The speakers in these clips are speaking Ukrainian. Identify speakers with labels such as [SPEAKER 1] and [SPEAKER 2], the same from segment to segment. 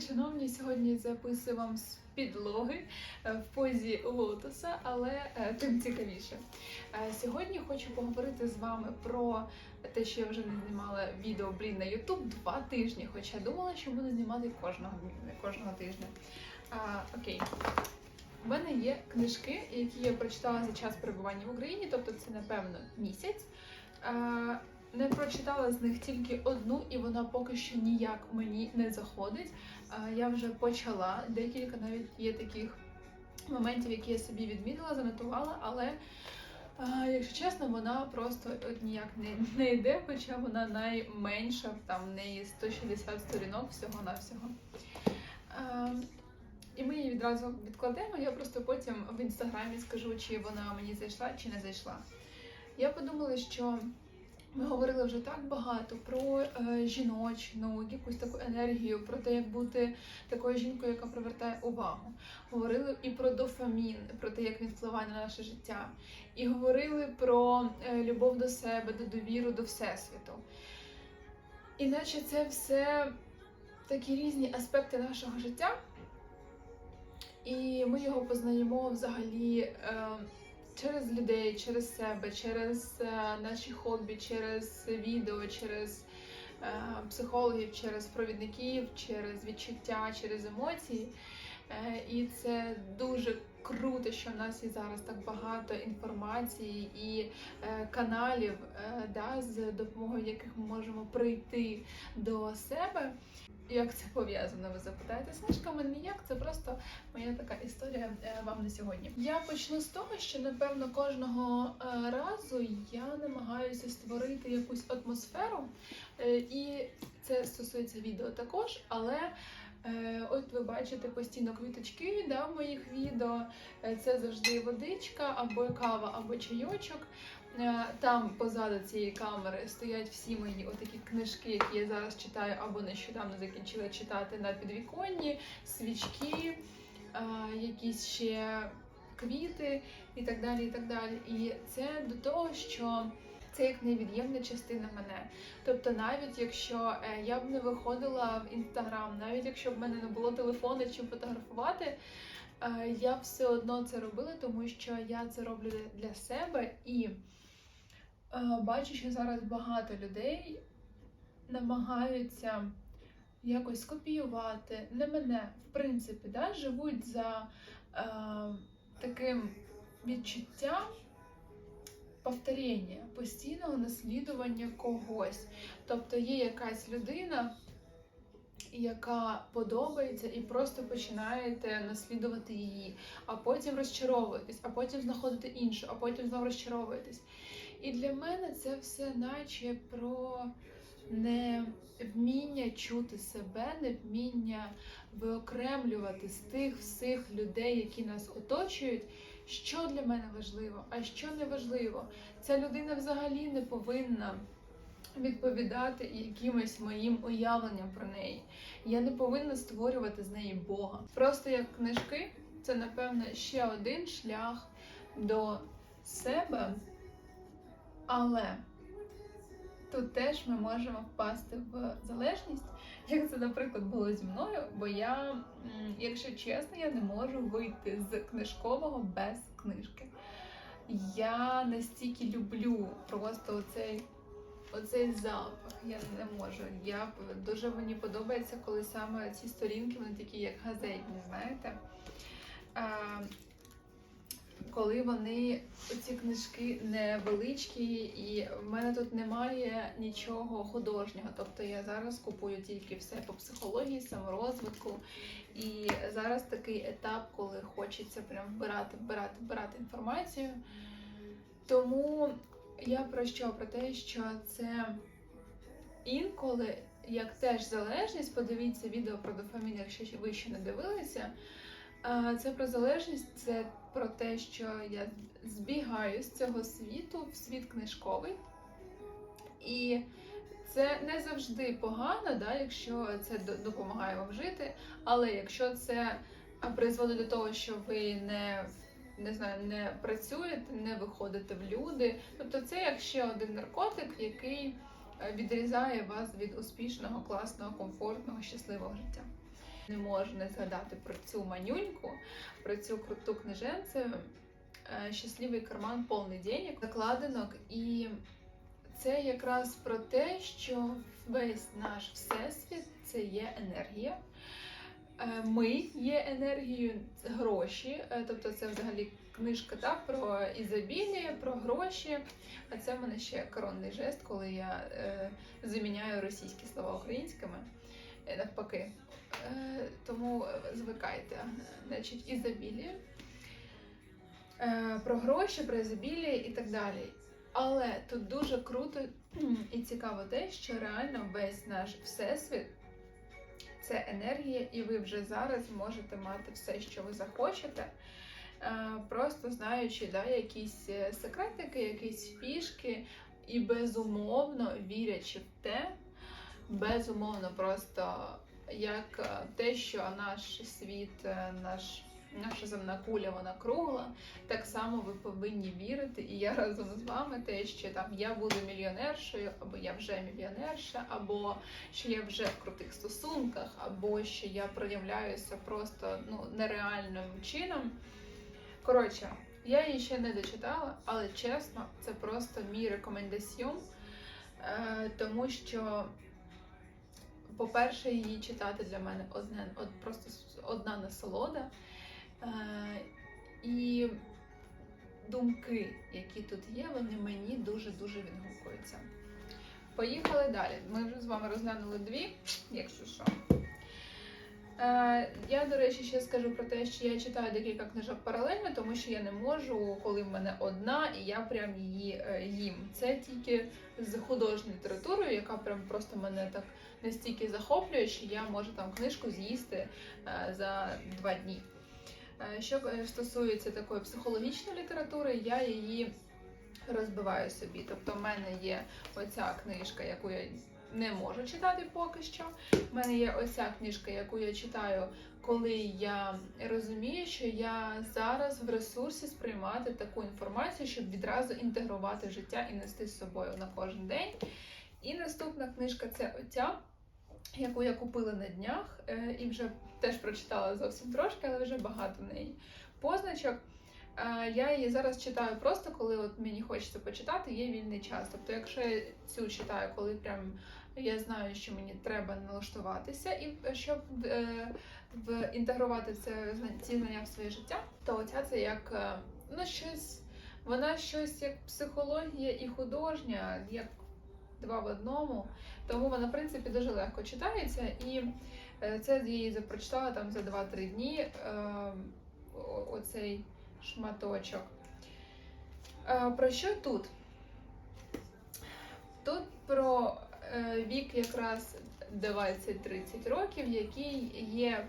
[SPEAKER 1] Привіт, шановні! Сьогодні записую вам з підлоги е, в позі лотоса, але е, тим цікавіше. Е, Сьогодні хочу поговорити з вами про те, що я вже не знімала відео блін на YouTube два тижні, хоча думала, що буду знімати кожного кожного тижня. А, окей. У мене є книжки, які я прочитала за час перебування в Україні, тобто це напевно місяць. Не прочитала з них тільки одну, і вона поки що ніяк мені не заходить. Я вже почала декілька навіть є таких моментів, які я собі відмітила, занотувала, але. Якщо чесно, вона просто от ніяк не, не йде, хоча вона найменша, там в неї 160 сторінок всього-навсього. І ми її відразу відкладемо. Я просто потім в інстаграмі скажу, чи вона мені зайшла, чи не зайшла. Я подумала, що ми говорили вже так багато про е, жіночну, якусь таку енергію, про те, як бути такою жінкою, яка привертає увагу. Говорили і про дофамін, про те, як він впливає на наше життя. І говорили про е, любов до себе, до довіру до всесвіту. Іначе це все такі різні аспекти нашого життя. І ми його познаємо взагалі е, через людей, через себе, через е, наші хобі, через відео, через е, психологів, через провідників, через відчуття, через емоції. Е, і це дуже круто, що в нас є зараз так багато інформації і каналів, да, з допомогою яких ми можемо прийти до себе. Як це пов'язано, ви запитаєте з книжками? Ніяк, це просто моя така історія е, вам на сьогодні. Я почну з того, що напевно кожного е, разу я намагаюся створити якусь атмосферу, е, і це стосується відео також, але. От ви бачите постійно квіточки да, в моїх відео. Це завжди водичка, або кава, або чайочок. Е, Там позаду цієї камери стоять всі мої отакі книжки, які я зараз читаю, або нещодавно закінчила читати на підвіконні, свічки, е, якісь ще квіти і так далі. І так далі. І це до того, що це як невід'ємна частина мене. Тобто, навіть якщо е, я б не виходила в інстаграм, навіть якщо б в мене не було телефону чим фотографувати, я все одно це робила, тому що я це роблю для себе і бачу, що зараз багато людей намагаються якось скопіювати не мене, в принципі, да, живуть за е, таким відчуттям повторення, постійного наслідування когось. Тобто є якась людина, яка подобається, і просто починаєте наслідувати її, а потім розчаровуєтесь, а потім знаходите іншу, а потім знову розчаровуєтесь. І для мене це все наче про невміння чути себе, невміння виокремлювати з тих всіх людей, які нас оточують, що для мене важливо, а що не важливо. Ця людина взагалі не повинна відповідати якимось моїм уявленням про неї. Я не повинна створювати з неї Бога. Просто як книжки, це напевно ще один шлях до себе, але тут теж ми можемо впасти в залежність, як це, наприклад, було зі мною, бо я, якщо чесно, я не можу вийти з книжкового без книжки. Я настільки люблю просто оцей, оцей запах. Я не можу. Я дуже мені подобається, коли саме ці сторінки вони такі, як газетні, знаєте. Коли вони ці книжки невеличкі, і в мене тут немає нічого художнього. Тобто я зараз купую тільки все по психології, саморозвитку. І зараз такий етап, коли хочеться прям вбирати, вбирати, вбирати інформацію. Тому я про що? Про те, що це інколи, як теж залежність, подивіться відео про дофамін, якщо ви ще не дивилися. Це про залежність, це про те, що я збігаю з цього світу в світ книжковий. І це не завжди погано, да, якщо це допомагає вам жити. Але якщо це призводить до того, що ви не, не знаю, не працюєте, не виходите в люди, тобто це як ще один наркотик, який е, відрізає вас від успішного, класного, комфортного, щасливого життя. Не можу не згадати про цю манюньку, про цю круту книженцю. Е, Щасливий карман повний денег, закладинок. І це якраз про те, що весь наш всесвіт це є енергія. Е, Ми є енергією, гроші, е, тобто це взагалі книжка та, про ізобілія, про гроші. А це в мене ще коронний жест, коли я е, заміняю російські слова українськими, навпаки. Е, тому е, звикайте. Значить, ізобілія, е, про гроші, про ізобілія і так далі. Але тут дуже круто і цікаво те, що реально весь наш всесвіт це енергія, і ви вже зараз можете мати все, що ви захочете. Е, Просто знаючи да, якісь е, секретики, якісь фішки, і безумовно вірячи в те, безумовно, просто як е, те, що наш світ, е, наш, наша земна куля, вона кругла, так само ви повинні вірити, і я разом з вами те, що там я буду мільйонершою, або я вже мільйонерша, або що я вже в крутих стосунках, або що я проявляюся просто ну, нереальним чином. Коротше, я її ще не дочитала, але чесно, це просто мій рекомендаціон, е, тому що, по-перше, її читати для мене одне, од, просто одна насолода. Е, і думки, які тут є, вони мені дуже-дуже відгукуються. Поїхали далі. Ми вже з вами розглянули дві, якщо що. Е, я, до речі, ще скажу про те, що я читаю декілька книжок паралельно, тому що я не можу, коли в мене одна, і я прям її е, їм. Це тільки з художньою літературою, яка прям просто мене так настільки захоплює, я можу там книжку з'їсти е, за два дні. Е, Що е, стосується такої психологічної літератури, я її розбиваю собі. Тобто, в мене є оця книжка, яку я не можу читати поки що. У мене є оця книжка, яку я читаю, коли я розумію, що я зараз в ресурсі сприймати таку інформацію, щоб відразу інтегрувати життя і нести з собою на кожен день. І наступна книжка це оця, яку я купила на днях, е, і вже теж прочитала зовсім трошки, але вже багато неї позначок. Е, Я її зараз читаю просто, коли от мені хочеться почитати, є вільний час. Тобто, якщо я цю читаю, коли прям я знаю, що мені треба налаштуватися, і е, щоб в інтегрувати це ці знання в своє життя, то оця це як ну щось, вона щось як психологія і художня, як два в одному. Тому вона, в принципі, дуже легко читається. І е, це її запрочитала там за 2-3 дні. е, Оцей шматочок. Е, Про що тут? Тут про е, вік якраз 20-30 років, який є,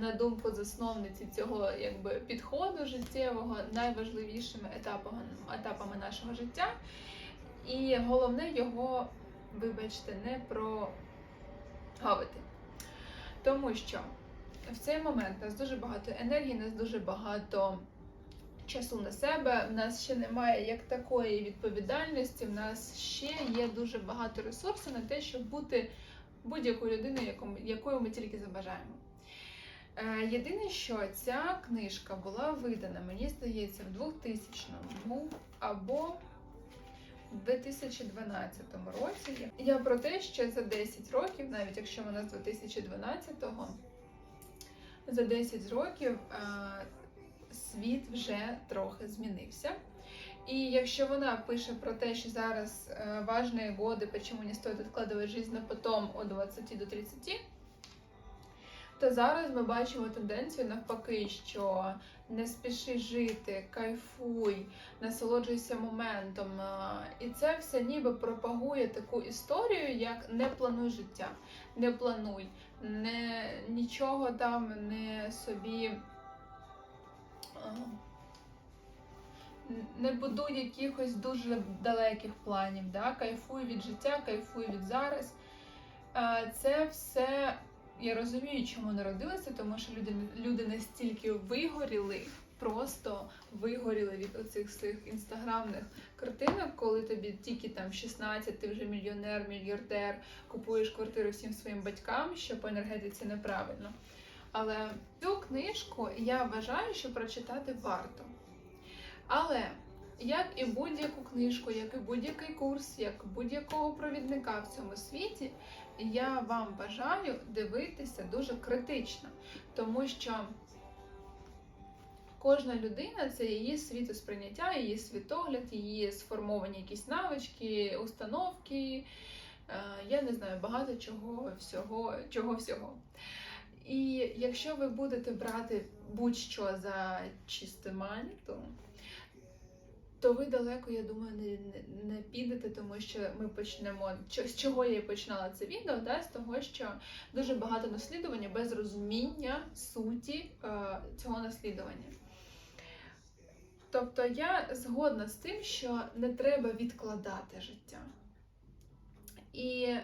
[SPEAKER 1] на думку засновниці цього якби, підходу життєвого найважливішими етапами, етапами нашого життя. І головне його, вибачте, не прогавити. Тому що в цей момент у нас дуже багато енергії, у нас дуже багато часу на себе, в нас ще немає як такої відповідальності, в нас ще є дуже багато ресурсів на те, щоб бути будь-якою людиною, якою ми тільки забажаємо. Е, Єдине, що ця книжка була видана, мені здається, в 2000-му або в 2012 році. Я про те, що за 10 років, навіть якщо вона з 2012-го, за 10 років е, світ вже трохи змінився. І якщо вона пише про те, що зараз е, важні годи, почему не стоит откладывать жизнь на потом от 20 до 30, то зараз ми бачимо тенденцію навпаки, що не спіши жити, кайфуй, насолоджуйся моментом. І це все ніби пропагує таку історію, як не плануй життя, не плануй, не, нічого там не собі. Не будуй якихось дуже далеких планів, да? кайфуй від життя, кайфуй від зараз. Це все я розумію, чому народилася, тому що люди, люди настільки вигоріли просто вигоріли від оцих своїх інстаграмних картинок, коли тобі тільки там 16, ти вже мільйонер, мільярдер, купуєш квартиру всім своїм батькам, що по енергетиці неправильно. Але цю книжку я вважаю, що прочитати варто. Але як і будь-яку книжку, як і будь-який курс, як будь-якого провідника в цьому світі, я вам бажаю дивитися дуже критично, тому що кожна людина це її світосприйняття, її світогляд, її сформовані якісь навички, установки. е, Я не знаю, багато чого всього, чого всього. І якщо ви будете брати будь-що за чисте монету, то ви далеко, я думаю, не, не, не підете, тому що ми почнемо. З чого я і починала це відео? Да? З того, що дуже багато наслідування без розуміння суті е, цього наслідування. Тобто я згодна з тим, що не треба відкладати життя. І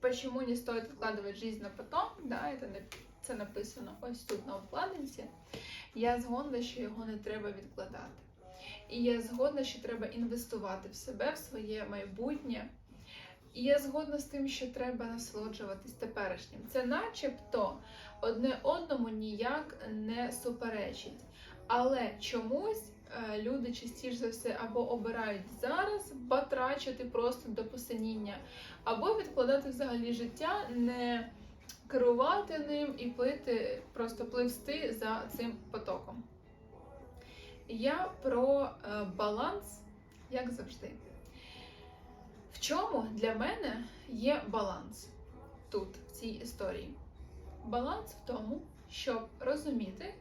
[SPEAKER 1] почему не стоит откладывать жизнь на потом, да, це, це написано ось тут на обкладинці. Я згодна, що його не треба відкладати. І я згодна, що треба інвестувати в себе, в своє майбутнє. І я згодна з тим, що треба насолоджуватись теперішнім. Це начебто одне одному ніяк не суперечить. Але чомусь е, люди частіше за все або обирають зараз батрачити просто до посиніння, або відкладати взагалі життя, не керувати ним і плити, просто пливсти за цим потоком. Я про е, баланс, як завжди. В чому для мене є баланс тут, в цій історії? Баланс в тому, щоб розуміти,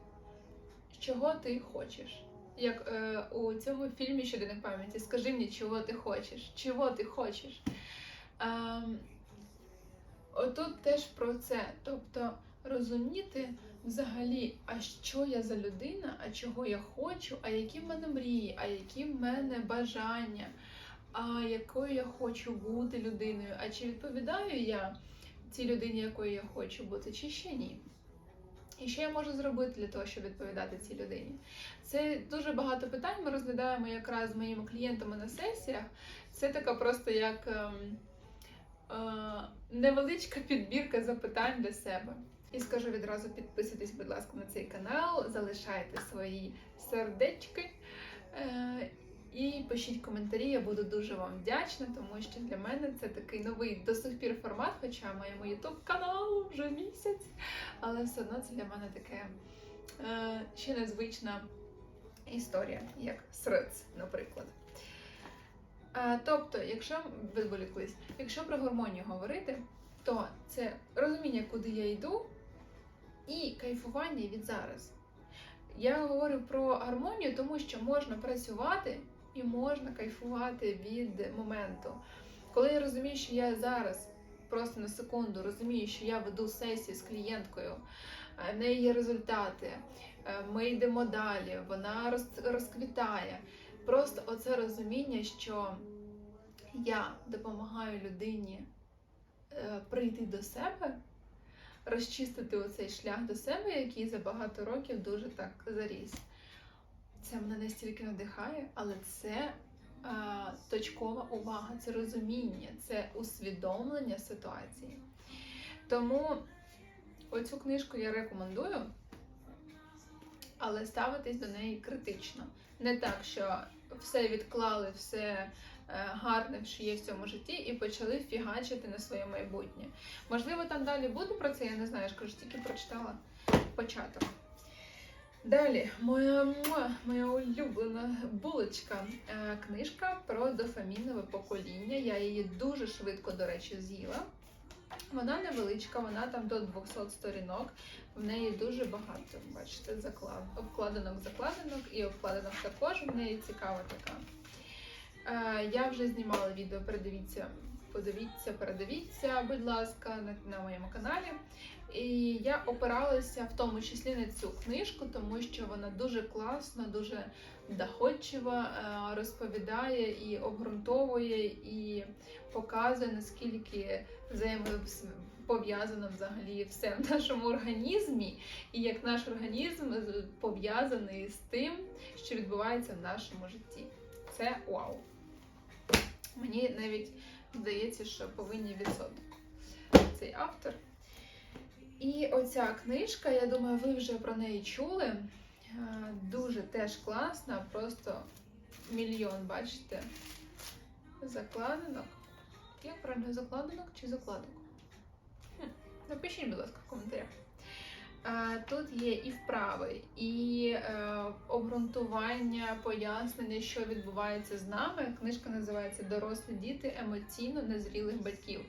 [SPEAKER 1] чого ти хочеш. Як е, у цьому фільмі Щоденник пам'яті, скажи мені, чого ти хочеш, чого ти хочеш. Ем, отут теж про це. Тобто розуміти взагалі, а що я за людина, а чого я хочу, а які в мене мрії, а які в мене бажання, а якою я хочу бути людиною, а чи відповідаю я цій людині, якою я хочу бути, чи ще ні. І що я можу зробити для того, щоб відповідати цій людині? Це дуже багато питань. Ми розглядаємо якраз з моїми клієнтами на сесіях. Це така просто як ем, е, невеличка підбірка запитань для себе. І скажу відразу підписуйтесь, будь ласка, на цей канал, залишайте свої сердечки. Е, і пишіть коментарі, я буду дуже вам вдячна, тому що для мене це такий новий до сих пір формат, хоча моєму ютуб каналу вже місяць, але все одно це для мене таке е, ще незвична історія, як срец, наприклад. Тобто, якщо відволіклись, якщо про гармонію говорити, то це розуміння, куди я йду, і кайфування від зараз. Я говорю про гармонію, тому що можна працювати і можна кайфувати від моменту. Коли я розумію, що я зараз просто на секунду розумію, що я веду сесію з клієнткою, е, в неї є результати, е, ми йдемо далі, вона розквітає. Просто оце розуміння, що я допомагаю людині е, прийти до себе, розчистити оцей шлях до себе, який за багато років дуже так заріс. Це мене настільки надихає, але це а, точкова увага, це розуміння, це усвідомлення ситуації. Тому оцю книжку я рекомендую, але ставитись до неї критично. Не так, що все відклали, все е, гарне, що є в цьому житті, і почали фігачити на своє майбутнє. Можливо, там далі буде про це, я не знаю, я ж кажу, тільки прочитала початок. Далі, моя, моя улюблена булочка. Е, Книжка про дофамінове покоління. Я її дуже швидко, до речі, з'їла. Вона невеличка, вона там до 200 сторінок. В неї дуже багато, бачите, заклад... обкладинок, закладинок і обкладинок також. В неї цікава така. Е, Я вже знімала відео, передивіться, подивіться, передивіться, будь ласка, на, на моєму каналі. І я опиралася в тому числі на цю книжку, тому що вона дуже класна, дуже доходчиво е, розповідає і обґрунтовує, і показує, наскільки взаємо- пов'язано взагалі все в нашому організмі, і як наш організм пов'язаний з тим, що відбувається в нашому житті. Це вау. Мені навіть здається, що повинні відсоток цей автор. І оця книжка, я думаю, ви вже про неї чули. Е, Дуже теж класна, просто мільйон, бачите, закладинок. Як правильно закладинок чи закладок? Напишіть, будь ласка, в коментарях. Е, Тут є і вправи, і е, обґрунтування, пояснення, що відбувається з нами. Книжка називається Дорослі діти емоційно незрілих батьків.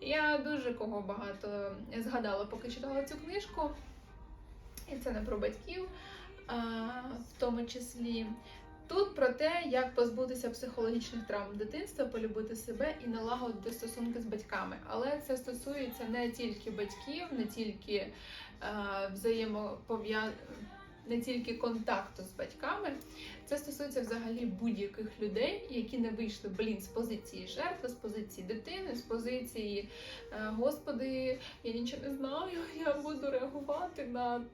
[SPEAKER 1] Я дуже кого багато згадала, поки читала цю книжку. І це не про батьків, а, в тому числі. Тут про те, як позбутися психологічних травм дитинства, полюбити себе і налагодити стосунки з батьками. Але це стосується не тільки батьків, не тільки е, не тільки контакту з батьками. Це стосується взагалі будь-яких людей, які не вийшли блін з позиції жертви, з позиції дитини, з позиції е, Господи, я нічого не знаю, я буду реагувати на,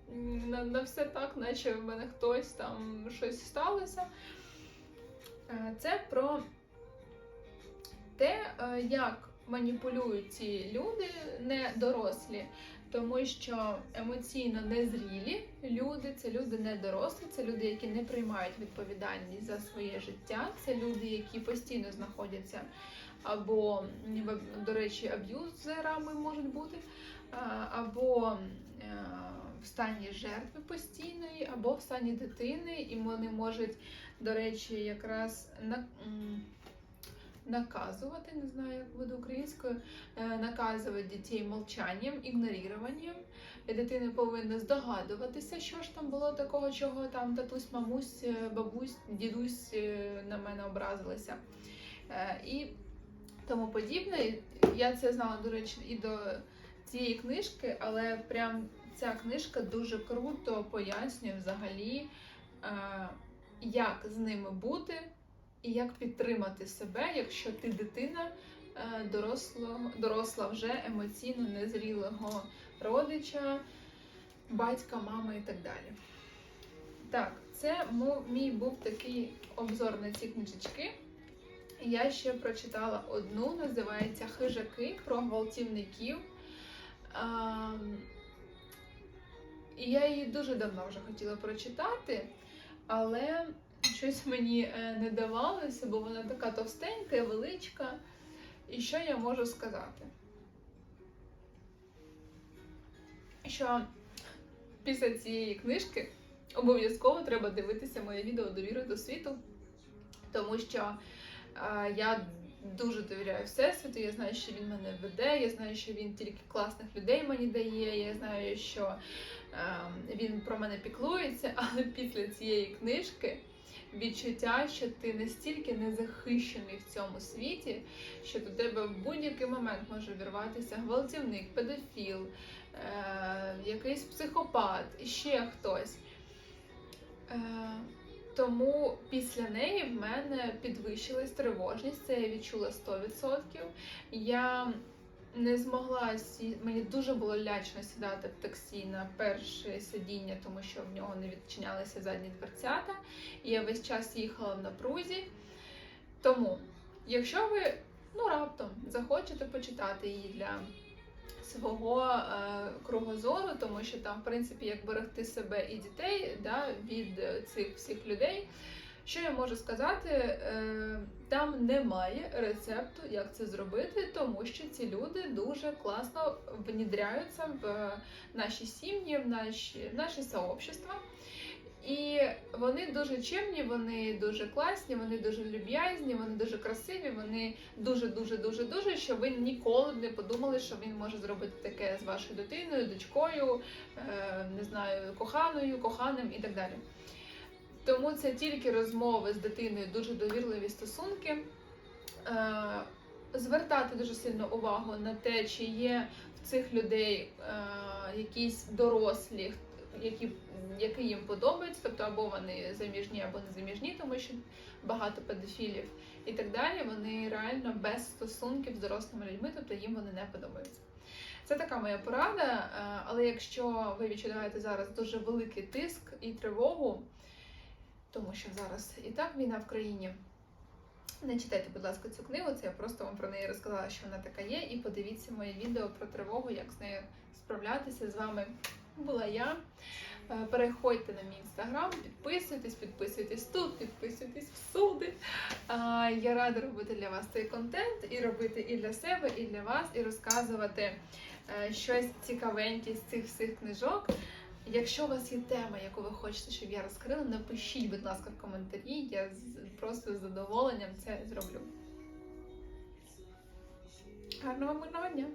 [SPEAKER 1] на, на все так, наче в мене хтось там щось сталося. Е, Це про те, як маніпулюють ці люди не дорослі, тому що емоційно незрілі люди це люди не дорослі, це люди, які не приймають відповідальність за своє життя, це люди, які постійно знаходяться або, до речі, аб'юзерами можуть бути, або е, в стані жертви постійної, або в стані дитини, і вони можуть, до речі, якраз на. Наказувати, не знаю, як буде українською, е, наказувати дітей мовчанням, ігноруванням. І дитина повинна здогадуватися, що ж там було такого, чого там татусь, мамусь, е, бабусь, дідусь е, на мене образилися. І тому подібне. Я це знала, до речі, і до цієї книжки, але прям ця книжка дуже круто пояснює взагалі, як з ними бути і як підтримати себе, якщо ти дитина е, дорослого, доросла вже емоційно незрілого родича, батька, мами і так далі. Так, це мій був такий обзор на ці книжечки. Я ще прочитала одну, називається Хижаки про гвалтівників. І я її дуже давно вже хотіла прочитати, але щось мені е, не давалося, бо вона така товстенька, величка. І що я можу сказати? Що після цієї книжки обов'язково треба дивитися моє відео довіри до світу, тому що е, я дуже довіряю Всесвіту, я знаю, що він мене веде, я знаю, що він тільки класних людей мені дає, я знаю, що е, він про мене піклується, але після цієї книжки відчуття, що ти настільки незахищений в цьому світі, що до тебе в будь-який момент може вірватися гвалтівник, педофіл, е, якийсь психопат, ще хтось. Е, тому після неї в мене підвищилась тривожність, це я відчула 100%. Я не змогла сі... мені дуже було лячно сідати в таксі на перше сидіння, тому що в нього не відчинялися задні дверцята. І я весь час їхала в напрузі. Тому, якщо ви ну раптом захочете почитати її для свого е, кругозору, тому що там, в принципі, як берегти себе і дітей да, від е, цих всіх людей. Що я можу сказати? Е, Там немає рецепту, як це зробити, тому що ці люди дуже класно внідряються в наші сім'ї, в наші, в наші сообщества. І вони дуже чемні, вони дуже класні, вони дуже люб'язні, вони дуже красиві, вони дуже, дуже, дуже, дуже, що ви ніколи не подумали, що він може зробити таке з вашою дитиною, дочкою, е, не знаю, коханою, коханим і так далі. Тому це тільки розмови з дитиною, дуже довірливі стосунки. Е, Звертати дуже сильно увагу на те, чи є в цих людей е, якісь дорослі, які, які їм подобаються, тобто або вони заміжні, або не заміжні, тому що багато педофілів і так далі. Вони реально без стосунків з дорослими людьми, тобто їм вони не подобаються. Це така моя порада. е, Але якщо ви відчуваєте зараз дуже великий тиск і тривогу, тому що зараз і так війна в країні. Не читайте, будь ласка, цю книгу, це я просто вам про неї розказала, що вона така є. І подивіться моє відео про тривогу, як з нею справлятися. З вами була я. Е, Переходьте на мій інстаграм, підписуйтесь, підписуйтесь тут, підписуйтесь всюди. А, Я рада робити для вас цей контент і робити і для себе, і для вас, і розказувати е, щось цікавеньке з цих всіх книжок. Якщо у вас є тема, яку ви хочете, щоб я розкрила, напишіть, будь ласка, в коментарі. Я з- просто з задоволенням це зроблю. Гарного мирного дня!